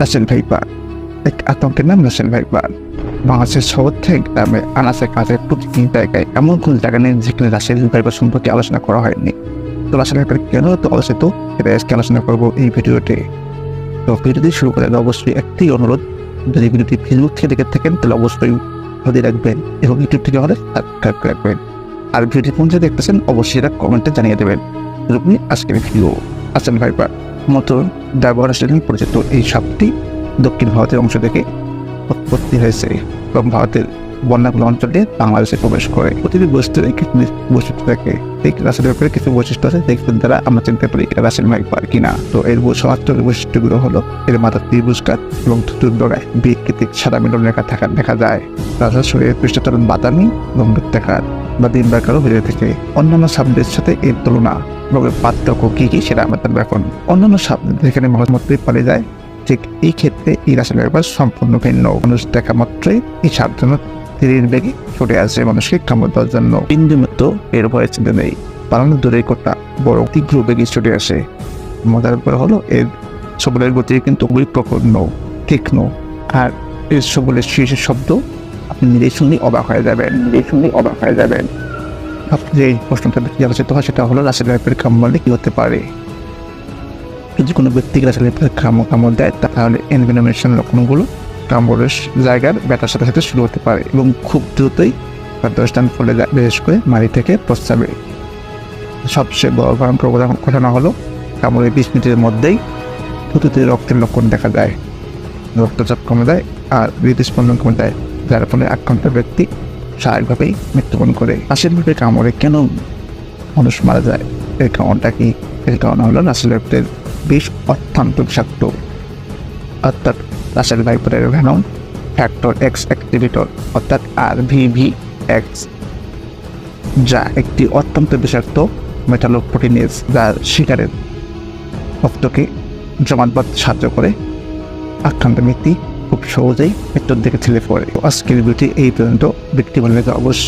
Russell viper এক আতঙ্কের নাম রাসেল ভাইপার বাংলাদেশের শহর থেকে গ্রামে আনাচে কাজে প্রতিটি জায়গায় এমন কোন জায়গা নেই যেখানে রাসেল ভাইপার সম্পর্কে আলোচনা করা হয়নি তো রাসেল ভাইপার কেন তো আলোচিত এটা আজকে আলোচনা করব এই ভিডিওতে তো ভিডিওটি শুরু করার অবশ্যই একটি অনুরোধ যদি ভিডিওটি ফেসবুক থেকে দেখে থাকেন তাহলে অবশ্যই হতে রাখবেন এবং ইউটিউব থেকে হলে সাবস্ক্রাইব করে রাখবেন আর কোন জায়গায় দেখতেছেন অবশ্যই এটা কমেন্টে জানিয়ে দেবেন এরকমই আজকের ভিডিও আসেন ভাইপার মতো ব্যবহার হিসেবে পরিচিত। এই সাপটি দক্ষিণ ভারতের অংশ থেকে উৎপত্তি হয়েছে এবং ভারতের বন্যাকুল অঞ্চলে বাংলাদেশে প্রবেশ করে। প্রতিটি বস্তুর একটি বৈশিষ্ট্য থাকে। এই রাসেল ব্যাপারে কিছু বৈশিষ্ট্য আছে দেখবেন দ্বারা আমরা চিনতে পারি এটা রাসেল ভাইপার কিনা। তো এর সমাত্মক বৈশিষ্ট্যগুলো হলো এর মাথা ত্রিভুজকার এবং থুতুর ডগায় বিকৃতিক সাদা মিলন রেখা থাকা দেখা যায়। তাছাড়া শরীরের পৃষ্ঠতরণ বাদামি এবং বৃত্তাকার। বা দিনবাকারও হয়ে থাকে অন্যান্য সাবদের সাথে এর তুলনা এর পার্থক্য কী কী সেটা জানব এখন অন্যান্য সাবজেক্ট যেখানে মানুষ মাত্রই পারে যায়, ঠিক এই ক্ষেত্রে এই রাসায়নিক ব্যাপার সম্পূর্ণ ভিন্ন। মানুষ দেখা মাত্রই এই সাপ যেন তীরের বেগে ছুটে আসে মানুষকে কামড় দেওয়ার জন্য। বিন্দু মতো এর ভয়ে চিন্তা নেই। পালানো দূরের কথা বড় তীব্র বেগে ছুটে আসে। মজার ব্যাপার হলো, এর সবলের গতি কিন্তু খুবই তীক্ষ্ণ। আর এর সবলের শীর্ষের শব্দ আপনি নিজেই শুনলে অবাক হয়ে যাবেন, নিজেই শুনলে অবাক হয়ে যাবেন। আপনি যে প্রশ্নটা বেশি আলোচিত হয় সেটা হলো রাসেল ভাইপের কামড়ে কী হতে পারে? যদি কোনো ব্যক্তিকে রাসেল ভাইপের কামড় কামড় দেয়, তাহলে এনভেনমেশন লক্ষণগুলো কামড়ের জায়গার ব্যথার সাথে সাথে শুরু হতে পারে এবং খুব দ্রুতই তার দশটান ফলে যায়, বিশেষ করে মাড়ি থেকে প্রস্তাবে সবচেয়ে বড় প্রবধান ঘটনা হলো, কামড়ের বিশ মিনিটের মধ্যেই থুতুতে রক্তের লক্ষণ দেখা যায় রক্তচাপ কমে যায় আর হৃদস্পন্দন কমে যায় যার ফলে আক্রান্ত ব্যক্তি স্বাভাবিকভাবেই মৃত্যুবরণ করে। ভাবে কামড়ে কেন মানুষ মারা যায়? এর কারণটা কি? এর কারণ হলো রাসেল ভাইপের বিষ অত্যন্ত বিষাক্ত। অর্থাৎ রাসেল ভাইপারের ভ্যানম ফ্যাক্টর এক্স অ্যাক্টিভিটর অর্থাৎ আর ভিভি এক্স যা একটি অত্যন্ত বিষাক্ত মেটালোপ্রোটিনেজ যা শিকারের রক্তকে জমাট বাঁধতে সাহায্য করে আক্রান্ত ব্যক্তি খুব সহজেই ভেতর দিকে ছেলে পড়ে। আজকের ভিডিওটি এই পর্যন্ত। ব্যক্তি বলে অবশ্যই